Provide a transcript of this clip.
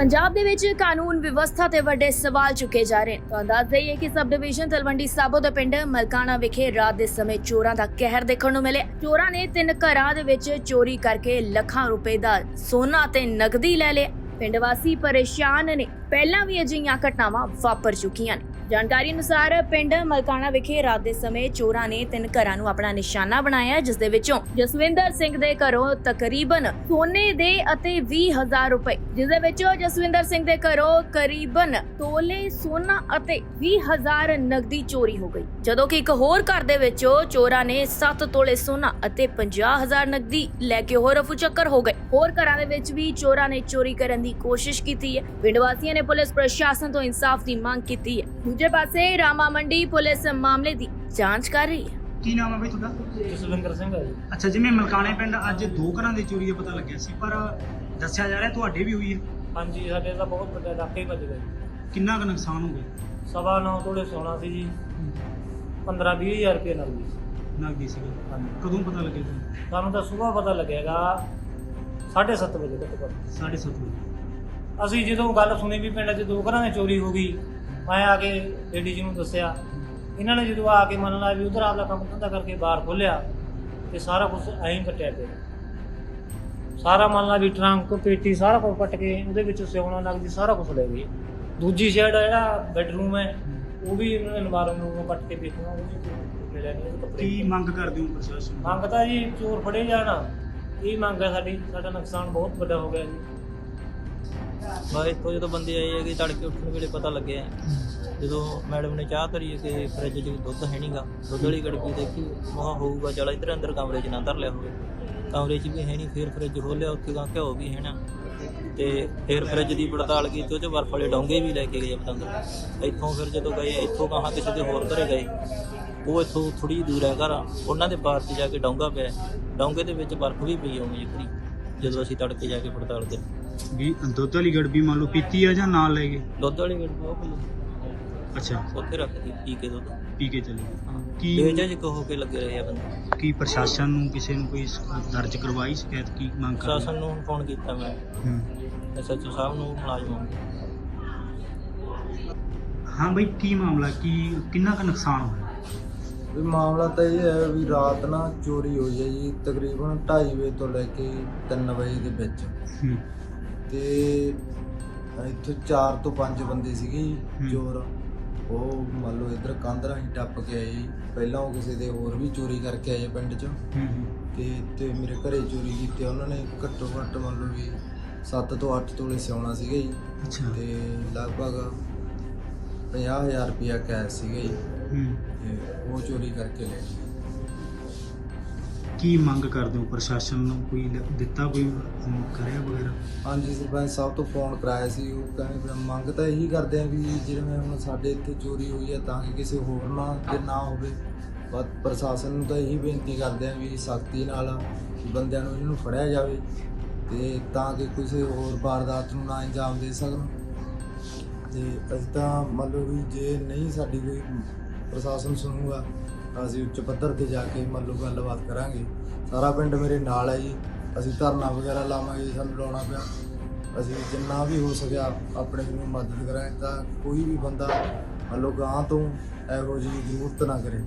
ਪੰਜਾਬ ਦੇ ਵਿੱਚ ਕਾਨੂੰਨ ਵਿਵਸਥਾ ਤੇ ਵੱਡੇ ਸਵਾਲ ਚੁੱਕੇ ਜਾ ਰਹੇ ਨੇ। ਤਾਂ ਦੱਸ ਦਈਏ ਕਿ ਸਬ ਡਿਵੀਜ਼ਨ ਤਲਵੰਡੀ ਸਾਬੋ ਦੇ ਪਿੰਡ ਮਲਕਾਣਾ ਵਿਖੇ ਰਾਤ ਦੇ ਸਮੇਂ ਚੋਰਾਂ ਦਾ ਕਹਿਰ ਦੇਖਣ ਨੂੰ ਮਿਲਿਆ। ਚੋਰਾਂ ਨੇ ਤਿੰਨ ਘਰਾਂ ਦੇ ਵਿੱਚ ਚੋਰੀ ਕਰਕੇ ਲੱਖਾਂ ਰੁਪਏ ਦਾ ਸੋਨਾ ਤੇ ਨਗਦੀ ਲੈ ਲਿਆ। ਪਿੰਡ ਵਾਸੀ ਪਰੇਸ਼ਾਨ ਨੇ। ਪਹਿਲਾਂ ਵੀ ਅਜਿਹੀਆਂ ਘਟਨਾਵਾਂ ਵਾਪਰ ਚੁੱਕੀਆਂ ਨੇ। ਜਾਣਕਾਰੀ ਅਨੁਸਾਰ ਪਿੰਡ ਮਲਕਾਣਾ ਵਿਖੇ ਰਾਤ ਦੇ ਸਮੇਂ ਚੋਰਾਂ ਨੇ ਤਿੰਨ ਘਰਾਂ ਨੂੰ ਆਪਣਾ ਨਿਸ਼ਾਨਾ ਬਣਾਇਆ, ਜਿਸ ਦੇ ਵਿੱਚੋਂ ਜਸਵਿੰਦਰ ਸਿੰਘ ਦੇ ਘਰੋਂ ਤਕਰੀਬਨ ਸੋਨੇ ਦੇ ਅਤੇ 20000 ਰੁਪਏ, ਜਿਸ ਦੇ ਵਿੱਚੋਂ ਜਸਵਿੰਦਰ ਸਿੰਘ ਦੇ ਘਰੋਂ ਕਰੀਬਨ ਤੋਲੇ, ਸੋਨਾ ਅਤੇ 20000 ਨਗਦੀ ਚੋਰੀ ਹੋ ਗਈ। ਜਦੋਂ ਕਿ ਇੱਕ ਹੋਰ ਘਰ ਦੇ ਵਿੱਚੋਂ ਚੋਰਾਂ ਨੇ 7 ਤੋਲੇ ਸੋਨਾ ਅਤੇ 50000 ਨਗਦੀ ਲੈ ਕੇ ਹੋਰ ਰਫੂ ਚੱਕਰ ਹੋ ਗਏ। ਹੋਰ ਘਰਾਂ ਦੇ ਵਿੱਚ ਵੀ ਚੋਰਾਂ ਨੇ ਚੋਰੀ ਕਰਨ ਦੀ ਕੋਸ਼ਿਸ਼ ਕੀਤੀ ਹੈ। ਪਿੰਡ ਵਾਸੀਆਂ ਨੇ ਪੁਲਿਸ ਪ੍ਰਸ਼ਾਸਨ ਤੋਂ ਇਨਸਾਫ ਦੀ ਮੰਗ ਕੀਤੀ ਹੈ। ਦੂਜੇ ਪਾਸੇ ਰਾਮਾ ਮੰਡੀ ਪੁਲਿਸ ਮਾਮਲੇ ਦੀ ਜਾਂਚ ਕਰ ਰਹੀ ਹੈ। ਕੀ ਨਾਮ ਹੈ ਬਈ ਤੁਹਾਡਾ? ਜਸਵਿੰਦਰ ਸਿੰਘ ਹੈ ਜੀ। ਅੱਛਾ ਜਿਵੇਂ ਮਲਕਾਣੇ ਪਿੰਡ ਅੱਜ ਦੋ ਘਰਾਂ ਦੀ ਚੋਰੀ ਦਾ ਪਤਾ ਲੱਗਿਆ ਸੀ ਪਰ ਦੱਸਿਆ ਜਾ ਰਿਹਾ ਤੁਹਾਡੇ ਵੀ ਹੋਈ ਹੈ। ਹਾਂਜੀ ਸਾਡੇ ਤਾਂ ਬਹੁਤ ਵੱਡਾ ਹੀ ਵੱਜ ਗਿਆ ਜੀ। ਕਿੰਨਾ ਕੁ ਨੁਕਸਾਨ ਹੋ ਗਿਆ? ਸਵਾ ਨੌ ਤੋਲੇ ਸੋਨਾ ਸੀ ਜੀ। 15 20000 ਹਜ਼ਾਰ ਰੁਪਏ ਨਾਲ ਜੀ ਨਗਦੀ ਸੀ ਹਾਂਜੀ। ਕਦੋਂ ਪਤਾ ਲੱਗਿਆ ਤੁਹਾਨੂੰ? ਸਾਨੂੰ ਤਾਂ ਸਵੇਰ ਪਤਾ ਲੱਗੇਗਾ 7:30 ਵਜੇ ਤੱਕ 7:30 ਵਜੇ। ਅਸੀਂ ਜਦੋਂ ਗੱਲ ਸੁਣੀ ਵੀ ਪਿੰਡ 'ਚ ਦੋ ਘਰਾਂ ਦੀ ਚੋਰੀ ਹੋ ਗਈ ਮੈਂ ਆ ਕੇ ਲੇਡੀ ਜੀ ਨੂੰ ਦੱਸਿਆ। ਇਹਨਾਂ ਨੇ ਜਦੋਂ ਆ ਕੇ ਮੰਨ ਲਾ ਵੀ ਉਧਰ ਆਪਦਾ ਕੰਮ ਧੰਦਾ ਕਰਕੇ ਬਾਹਰ ਖੋਲਿਆ ਤੇ ਸਾਰਾ ਕੁਝ ਐਂ ਕੱਟਿਆ ਪਿਆ। ਸਾਰਾ ਮੰਨ ਲਾ ਵੀ ਟਰੰਕ ਪੇਟੀ ਸਾਰਾ ਕੁਝ ਪੱਟ ਕੇ ਉਹਦੇ ਵਿੱਚ ਸਿਉਣਾ ਲੱਗਦੀ ਸਾਰਾ ਕੁਝ ਲੈ ਗਈ ਦੂਜੀ ਸਾਈਡ ਜਿਹੜਾ ਬੈਡਰੂਮ ਹੈ ਉਹ ਵੀ ਇਹਨਾਂ ਨੇ ਨਵਾਰਮ ਨੂੰ ਪੱਟ ਕੇ ਵੇਚਣਾ ਉਹ ਵੀ ਮਿਲਿਆ ਨਹੀਂ ਕੱਪੜੇ ਕੀ ਮੰਗ ਕਰਦੇ ਹੋ ਪ੍ਰਸ਼ਾਸਨ ਮੰਗ ਤਾਂ ਜੀ ਚੋਰ ਫੜੇ ਜਾਣਾ। ਇਹ ਮੰਗ ਹੈ ਸਾਡੀ ਸਾਡਾ ਨੁਕਸਾਨ ਬਹੁਤ ਵੱਡਾ ਹੋ ਗਿਆ ਜੀ। ਬਸ ਇੱਥੋਂ ਜਦੋਂ ਬੰਦੇ ਆਏ ਹੈਗੇ, ਤੜਕੇ ਉੱਠਣ ਵੇਲੇ ਪਤਾ ਲੱਗਿਆ ਜਦੋਂ ਮੈਡਮ ਨੇ ਚਾਹ ਧਰੀ ਕਿ ਫਰਿੱਜ 'ਚ ਦੁੱਧ ਹੈ ਨਹੀਂਗਾ ਦੁੱਧ ਵਾਲੀ ਗੜਕੀ ਦੇਖੀ ਮਹਾ ਹੋਊਗਾ, ਚਲ ਇੱਧਰ ਅੰਦਰ ਕਮਰੇ 'ਚ ਨਾ ਧਰ ਲਿਆ ਹੋਵੇ। ਕਮਰੇ 'ਚ ਵੀ ਹੈ ਨਹੀਂ ਫਿਰ ਫਰਿੱਜ ਖੋਲਿਆ ਉੱਥੇ ਗਾ ਘਿਓ ਵੀ ਹੈ ਨਾ। ਤੇ ਫਿਰ ਫਰਿੱਜ ਦੀ ਪੜਤਾਲ ਕੀਤੀ, ਉਹ 'ਚ ਬਰਫ ਵਾਲੇ ਡੋਂਗੇ ਵੀ ਲੈ ਕੇ ਗਏ ਪਤੰਗ ਇੱਥੋਂ ਫਿਰ ਜਦੋਂ ਗਏ, ਇੱਥੋਂ ਕਹਾਂ ਕਿਸੇ ਦੇ ਹੋਰ ਘਰੇ ਗਏ, ਉਹ ਇੱਥੋਂ ਥੋੜੀ ਦੂਰ ਹੈ ਘਰ। ਉਹਨਾਂ ਦੇ ਬਾਹਰ 'ਚ ਜਾ ਕੇ ਡੋਂਗਾ ਪਿਆ ਡੋਂਗੇ ਦੇ ਵਿੱਚ ਬਰਫ ਵੀ ਪਈ ਹੋਣੀ ਜਿਕਰੀ ਜਦੋਂ ਅਸੀਂ ਤੜਕੇ ਜਾ ਕੇ ਪੜਤਾਲ ਕੀਤੀ ਵੀ ਦੁੱਧ ਵਾਲੀ ਗੜਬੀ ਮੰਨ ਲਓ ਪੀਤੀ ਆ ਜਾਂ ਨਾਲ ਲੈ ਗਏ? ਦੁੱਧ ਵਾਲੀ ਗੱਡੀ ਉਹ ਪਈ ਅੱਛਾ। ਉੱਥੇ ਰੱਖਦੀ ਪੀ ਕੇ ਦੁੱਧ। ਪੀ ਕੇ ਚਲੇ ਗਏ। ਕੀ- ਬੇਜਜ ਹੋ ਕੇ ਲੱਗੇ ਰਹੇ ਆ ਬੰਦੇ। ਕੀ ਪ੍ਰਸ਼ਾਸਨ ਨੂੰ ਕਿਸੇ ਨੂੰ ਕੋਈ ਸ- ਦਰਜ ਕਰਵਾਈ ਸ਼ਿਕਾਇਤ ਕੀ ਮੰਗ ਕਰਦੇ? ਪ੍ਰਸ਼ਾਸਨ ਨੂੰ ਫੋਨ ਕੀਤਾ ਮੈਂ। ਹੂੰ। ਐਸਐਚਓ ਸਾਹਿਬ ਨੂੰ ਮੁਲਾਜ਼ਮਾਂ ਨੂੰ। ਹਾਂ ਬਈ ਕੀ ਮਾਮਲਾ? ਕੀ ਕਿੰਨਾ ਕੁ ਨੁਕਸਾਨ ਹੋਇਆ? ਵੀ ਮਾਮਲਾ ਤਾਂ ਇਹ ਹੈ ਵੀ ਰਾਤ ਨਾ ਚੋਰੀ ਹੋਈ ਹੈ ਜੀ ਤਕਰੀਬਨ 2:30 ਵਜੇ ਤੋਂ ਲੈ ਕੇ 3 ਵਜੇ ਦੇ ਵਿੱਚ। ਹੂੰ। ਤੇ ਇੱਥੇ 4 ਤੋਂ 5 ਬੰਦੇ ਸੀਗੇ ਜੀ। ਚੋਰ। ਉਹ ਮੰਨ ਲਓ ਇੱਧਰ ਕੰਧ ਰਾਹੀਂ ਟੱਪ ਕੇ ਆਏ ਜੀ। ਪਹਿਲਾਂ ਉਹ ਕਿਸੇ ਦੇ ਹੋਰ ਵੀ ਚੋਰੀ ਕਰਕੇ ਆਏ ਪਿੰਡ 'ਚ। ਤੇ ਤੇ ਮੇਰੇ ਘਰੇ ਚੋਰੀ ਕੀਤੀ ਉਹਨਾਂ ਨੇ ਘੱਟੋ ਘੱਟ ਮੰਨ ਲਓ ਵੀ 7 ਤੋਂ 8 ਤੋਲੇ ਸਿਉਣਾ ਸੀਗੇ ਜੀ। ਤੇ ਲਗਭਗ 50000 ਰੁਪਇਆ ਕੈਸ਼ ਸੀਗੇ ਜੀ। ਤੇ ਉਹ ਚੋਰੀ ਕਰਕੇ ਲੈ ਗਏ। ਕੀ ਮੰਗ ਕਰਦੇ ਹੋ? ਪ੍ਰਸ਼ਾਸਨ ਨੂੰ ਕੋਈ ਲ- ਦਿੱਤਾ ਕੋਈ ਅਮ, ਕਰਿਆ ਵਗੈਰਾ? ਹਾਂਜੀ ਸਰਪੰਚ ਸਾਹਿਬ ਤੋਂ ਫੋਨ ਕਰਾਇਆ ਸੀ। ਉਹ ਕਹਿੰਦੇ ਵੀ ਮੰਗ ਤਾਂ ਇਹੀ ਕਰਦੇ ਆ ਵੀ ਜਿਵੇਂ ਹੁਣ ਸਾਡੇ ਇੱਥੇ ਚੋਰੀ ਹੋਈ ਹੈ ਤਾਂ ਕਿ ਕਿਸੇ ਹੋਰ ਨਾਲ ਜੇ ਨਾ ਹੋਵੇ। ਬਸ ਪ੍ਰਸ਼ਾਸਨ ਨੂੰ ਤਾਂ ਇਹੀ ਬੇਨਤੀ ਕਰਦੇ ਆ ਵੀ ਸਖਤੀ ਨਾਲ ਬੰਦਿਆਂ ਨੂੰ ਇਹਨਾਂ ਨੂੰ ਫੜਿਆ ਜਾਵੇ ਤੇ ਤਾਂ ਕਿ ਕਿਸੇ ਹੋਰ ਵਾਰਦਾਤ ਨੂੰ ਨਾ ਅੰਜਾਮ ਦੇ ਸਕਣ। ਤੇ ਅਸੀਂ ਤਾਂ ਮੰਨ ਲਓ ਵੀ ਜੇ ਨਹੀਂ ਸਾਡੀ ਕੋਈ ਪ੍ਰਸ਼ਾਸਨ ਸੁਣੂਗਾ, ਤਾਂ ਅਸੀਂ ਉੱਚ ਪੱਧਰ ਤੇ ਜਾ ਕੇ ਮੰਨ ਲਓ ਗੱਲਬਾਤ ਕਰਾਂਗੇ। ਸਾਰਾ ਪਿੰਡ ਮੇਰੇ ਨਾਲ ਹੈ ਜੀ। ਅਸੀਂ ਧਰਨਾ ਵਗੈਰਾ ਲਾਵਾਂਗੇ ਜੀ, ਸਾਨੂੰ ਲਾਉਣਾ ਪਿਆ। ਅਸੀਂ ਜਿੰਨਾ ਵੀ ਹੋ ਸਕਿਆ ਆਪਣੇ ਨੂੰ ਮਦਦ ਕਰਾਂਗੇ, ਤਾਂ ਕੋਈ ਵੀ ਬੰਦਾ ਮੰਨ ਲਓ ਗਾਂ ਤੋਂ ਇਹੋ ਜਿਹੀ ਜ਼ਰੂਰਤ ਨਾ ਕਰੇ।